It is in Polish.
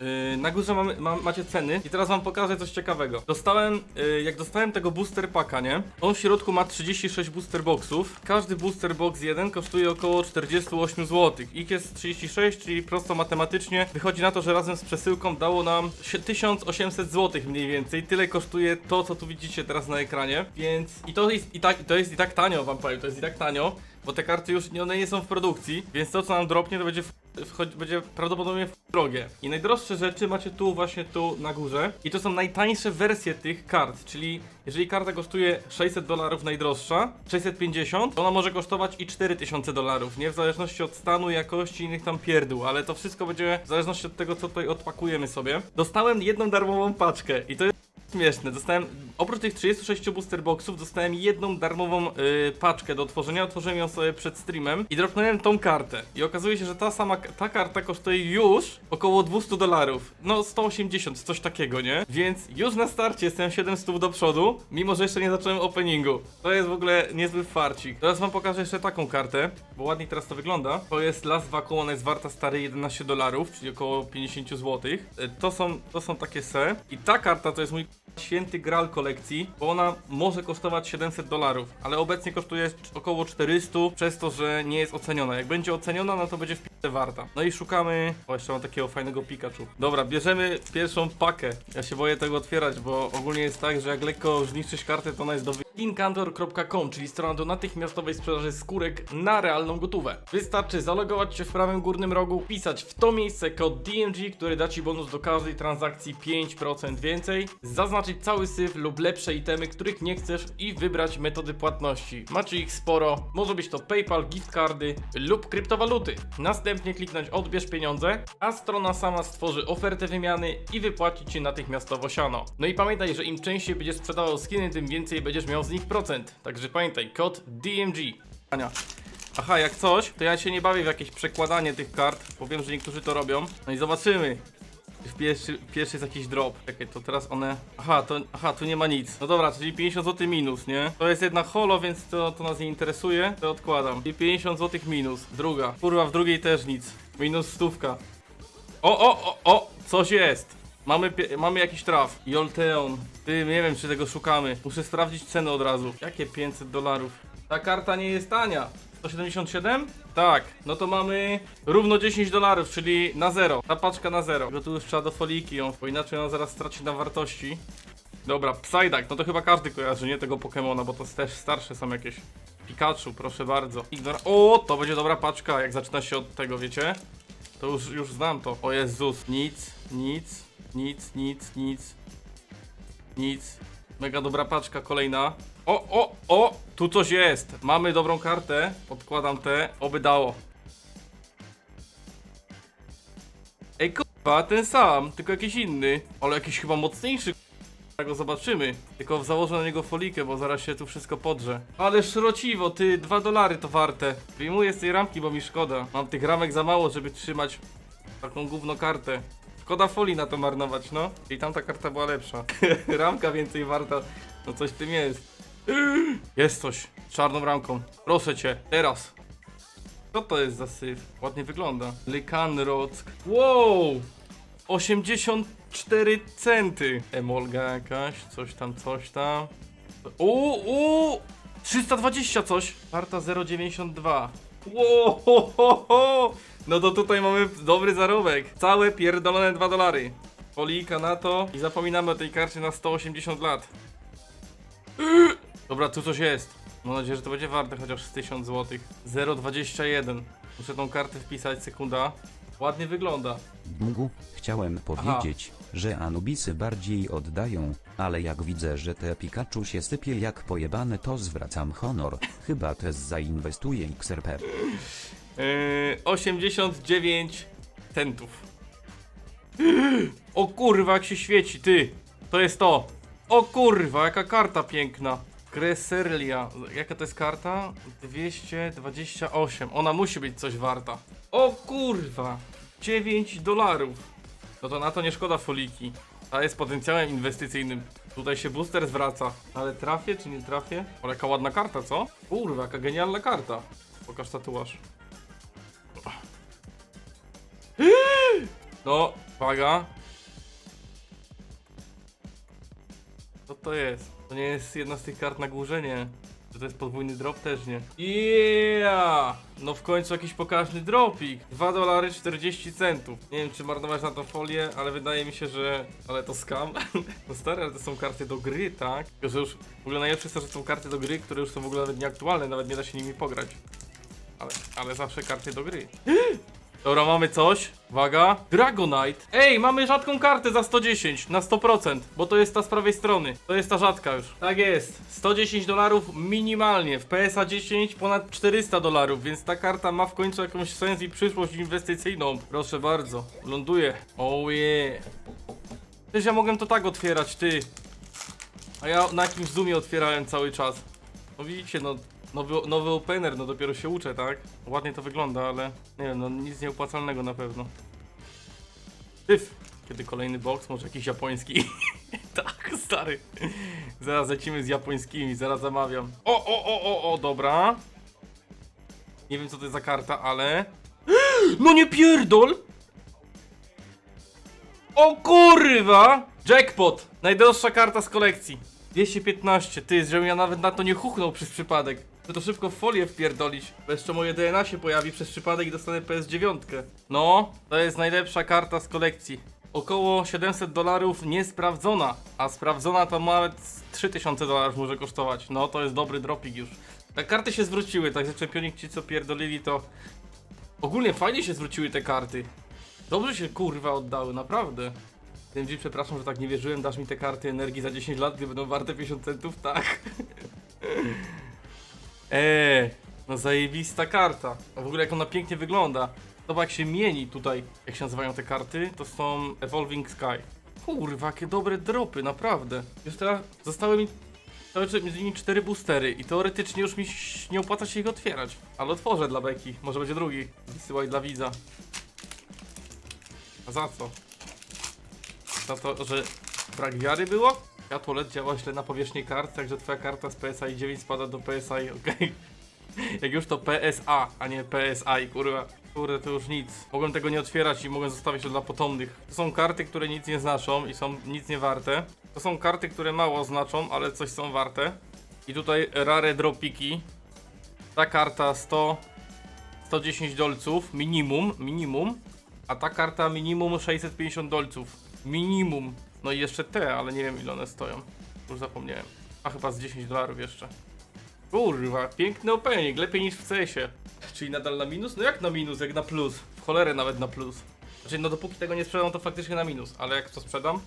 Yy, na górze macie ceny i teraz wam pokażę coś ciekawego. Dostałem, yy, jak dostałem tego booster packa, nie? On w środku ma 36 booster boxów. Każdy booster box jeden kosztuje około 48 zł. Ich jest 36, czyli prosto matematycznie wychodzi na to, że razem z przesyłką dało nam sie- 1800 zł mniej więcej. Tyle kosztuje to, co tu widzicie teraz na ekranie. Więc i to jest i tak, to jest i tak tanio, wam powiem, to jest i tak tanio. Bo te karty już nie, one nie są w produkcji, więc to co nam dropnie to będzie, wchodzi, będzie prawdopodobnie w drogie. I najdroższe rzeczy macie tu właśnie tu na górze. I to są najtańsze wersje tych kart, czyli jeżeli karta kosztuje 600 dolarów najdroższa, 650, to ona może kosztować i 4000 dolarów, nie? W zależności od stanu, jakości innych tam pierdół, ale to wszystko będzie w zależności od tego co tutaj odpakujemy sobie. Dostałem jedną darmową paczkę i to jest śmieszne. Dostałem, oprócz tych 36 booster boxów, dostałem jedną darmową y, paczkę do otworzenia. Otworzyłem ją sobie przed streamem i dropnąłem tą kartę. I okazuje się, że ta sama, ta karta kosztuje już około 200 dolarów. No 180, coś takiego, nie? Więc już na starcie jestem 700 do przodu, mimo że jeszcze nie zacząłem openingu. To jest w ogóle niezły farcik. Teraz wam pokażę jeszcze taką kartę, bo ładniej teraz to wygląda. To jest Last Vacuum, ona jest warta stary 11 dolarów, czyli około 50 zł. To są, to są takie se. I ta karta to jest mój święty gral kolekcji, bo ona może kosztować 700 dolarów, ale obecnie kosztuje około 400 przez to, że nie jest oceniona. Jak będzie oceniona, no to będzie w p***e warta. No i szukamy... O, jeszcze mam takiego fajnego Pikachu. Dobra, bierzemy pierwszą pakę. Ja się boję tego otwierać, bo ogólnie jest tak, że jak lekko zniszczysz kartę, to ona jest do wy... Incantor.com, czyli strona do natychmiastowej sprzedaży skórek na realną gotówę. Wystarczy zalogować się w prawym górnym rogu, pisać w to miejsce kod DMG, który da Ci bonus do każdej transakcji 5% więcej, zaznaczyć cały syf lub lepsze itemy, których nie chcesz i wybrać metody płatności. Macie ich sporo, może być to PayPal, gift cardy lub kryptowaluty. Następnie kliknąć odbierz pieniądze, a strona sama stworzy ofertę wymiany i wypłaci Ci natychmiastowo siano. No i pamiętaj, że im częściej będziesz sprzedawał skiny, tym więcej będziesz miał z nich procent. Także pamiętaj, kod DMG. Ania. Aha, jak coś, to ja się nie bawię w jakieś przekładanie tych kart, bo wiem, że niektórzy to robią. No i zobaczymy. W pierwszy, pierwszy jest jakiś drop. Czekaj, to teraz one... Aha, to, aha, tu nie ma nic. No dobra, czyli 50 zł minus, nie? To jest jedna holo, więc to, to nas nie interesuje. To odkładam. I 50 zł minus. Druga. Kurwa, w drugiej też nic. Minus stówka. O, o, o, o! Coś jest! Mamy, mamy jakiś traf. Jolteon. Ty, nie wiem, czy tego szukamy. Muszę sprawdzić cenę od razu. Jakie 500 dolarów? Ta karta nie jest tania. 177? Tak, no to mamy równo 10 dolarów, czyli na zero. Ta paczka na zero. Tylko tu już trzeba do foliki ją, bo inaczej ona zaraz straci na wartości. Dobra, Psyduck, no to chyba każdy kojarzy, nie tego Pokemona, bo to też starsze są jakieś. Pikachu, proszę bardzo. Ignora... O, to będzie dobra paczka, jak zaczyna się od tego, wiecie? To już, już znam to. O Jezus, nic, nic, nic, nic, nic, nic. Mega dobra paczka, kolejna. O, o, o, tu coś jest. Mamy dobrą kartę. Odkładam te, oby dało. Ej, kurwa, ten sam, tylko jakiś inny. Ale jakiś chyba mocniejszy. Go zobaczymy. Tylko założę na niego folikę, bo zaraz się tu wszystko podrze. Ale szrociwo, ty, dwa dolary to warte. Wyjmuję z tej ramki, bo mi szkoda. Mam tych ramek za mało, żeby trzymać taką gówno kartę. Szkoda folii na to marnować, no. I tamta karta była lepsza. Ramka więcej warta. No coś w tym jest. Jest coś. Czarną ramką. Proszę cię, teraz. Co to jest za syf? Ładnie wygląda. Lycanrock. Wow! 84 centy. Emolga jakaś, coś tam, coś tam. Uuu, uuu! 320 coś. Warta 0,92. Wow, ho, ho, ho. No to tutaj mamy dobry zarobek. Całe pierdolone 2 dolary. Polika na to i zapominamy o tej karcie na 180 lat. Dobra, tu coś jest. Mam nadzieję, że to będzie warte chociaż z 1000 zł. 0,21. Muszę tą kartę wpisać, sekunda. Ładnie wygląda. Dmugu, chciałem powiedzieć, że Anubisy bardziej oddają, ale jak widzę, że te Pikachu się sypie jak pojebane to zwracam honor, chyba też zainwestuję XRP. Yy, 89 centów. O kurwa, jak się świeci, ty. To jest to. O kurwa, jaka karta piękna. Cresseria. Jaka to jest karta? 228. Ona musi być coś warta. O kurwa. 9 dolarów. No to na to nie szkoda foliki. A jest potencjałem inwestycyjnym. Tutaj się booster zwraca. Ale trafię czy nie trafię? O, jaka ładna karta, co? Kurwa, jaka genialna karta. Pokaż tatuaż. No, Uwaga. Co to jest? To nie jest jedna z tych kart na górze, nie? Czy to jest podwójny drop? Też nie. Yeah! No w końcu jakiś pokaźny dropik. 2 dolary 40 centów. Nie wiem czy marnować na to folię, ale wydaje mi się, że... Ale to scam. No stare, ale to są karty do gry, tak? Tylko, że już... W ogóle najlepsze jest to, że są karty do gry, które już są w ogóle nawet nieaktualne, nawet nie da się nimi pograć. Ale, ale zawsze karty do gry. Dobra, mamy coś. Uwaga. Dragonite. Ej, mamy rzadką kartę za 110 na 100%, bo to jest ta z prawej strony. To jest ta rzadka już. Tak jest. 110 dolarów minimalnie. W PSA 10 ponad 400 dolarów, więc ta karta ma w końcu jakąś sens i przyszłość inwestycyjną. Proszę bardzo. Ląduje. Oh yeah. Przecież ja mogłem to tak otwierać, ty. A ja na jakimś zoomie otwierałem cały czas. No widzicie, no nowy, nowy opener, no dopiero się uczę, tak? Ładnie to wygląda, ale nie wiem, no nic nieopłacalnego na pewno. Tyf! Kiedy kolejny box, może jakiś japoński? tak, stary. Zaraz lecimy z japońskimi, zaraz zamawiam. O, o, o, o, o, dobra. Nie wiem co to jest za karta, ale... No nie pierdol! O kurwa! Jackpot! Najdroższa karta z kolekcji. 215, ty, żebym ja nawet na to nie huchnął przez przypadek. To to szybko w folię wpierdolić, bo jeszcze moje DNA się pojawi przez przypadek i dostanę PS9. No, to jest najlepsza karta z kolekcji. Około 700 dolarów niesprawdzona, a sprawdzona to nawet 3000 dolarów może kosztować. No, to jest dobry dropik już. Te karty się zwróciły, także czempionik ci co pierdolili to... Ogólnie fajnie się zwróciły te karty. Dobrze się kurwa oddały, naprawdę. DMG, przepraszam, że tak nie wierzyłem. Dasz mi te karty energii za 10 lat, gdy będą warte 50 centów? Tak. Eee, no zajebista karta. A w ogóle jak ona pięknie wygląda. Zobacz jak się mieni tutaj, jak się nazywają te karty. To są Evolving Sky. Kurwa, jakie dobre dropy, naprawdę. Już teraz zostały mi czas między nimi cztery boostery i teoretycznie już mi nie opłaca się ich otwierać. Ale otworzę dla Beki, może będzie drugi. Wysyłaj dla widza. A za co? Za to, że brak wiary było? Światło LED działa źle na powierzchni kart, także twoja karta z PSI 9 spada do PSI, okej. Jak już to PSA, a nie PSI, kurwa. Kurde, to już nic. Mogłem tego nie otwierać i mogłem zostawić to dla potomnych. To są karty, które nic nie znaczą i są nic nie warte. To są karty, które mało znaczą, ale coś są warte. I tutaj rare dropiki. Ta karta 100, 110 dolców, minimum, minimum. A ta karta minimum 650 dolców. Minimum. No i jeszcze te, ale nie wiem ile one stoją. Już zapomniałem. A chyba z 10 dolarów jeszcze. Kurwa, piękny opening, lepiej niż w CS-ie. Czyli nadal na minus? No jak na minus, jak na plus. W cholerę nawet na plus. Znaczy, no dopóki tego nie sprzedam, to faktycznie na minus. Ale jak to sprzedam,